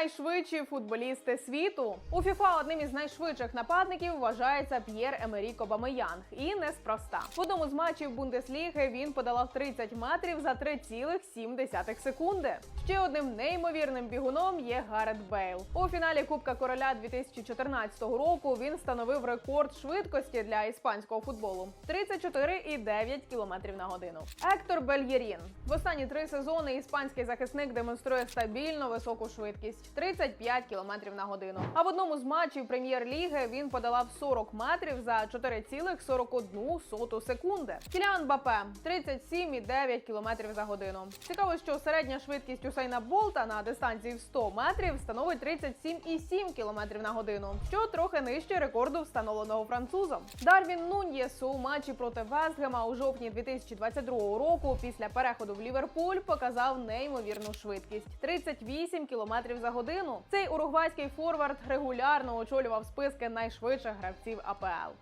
найшвидші футболісти світу. У ФІФА одним із найшвидших нападників вважається П'єр Емерік Обамеянг. І неспроста. В одному з матчів Бундесліги він подолав 30 метрів за 3,7 секунди. Ще одним неймовірним бігуном є Гарет Бейл. У фіналі Кубка Короля 2014 року він встановив рекорд швидкості для іспанського футболу 34,9 км на годину. Ектор Бельєрін в останні три сезони іспанський захисник демонструє стабільно високу швидкість 35 км на годину. А в одному з матчів прем'єр-ліги він подолав 40 метрів за 4,41 секунди. Кіліан Бапе 37,9 км за годину. Цікаво, що середня швидкість Усейна Болта на дистанції в 100 метрів становить 37,7 км на годину, що трохи нижче рекорду встановленого французом. Дарвін Нуньєс у матчі проти Вестгема у жовтні 2022 року після переходу в Ліверпуль показав неймовірну швидкість 38 км за годину. Цей уругвайський форвард регулярно очолював списки найшвидших гравців АПЛ.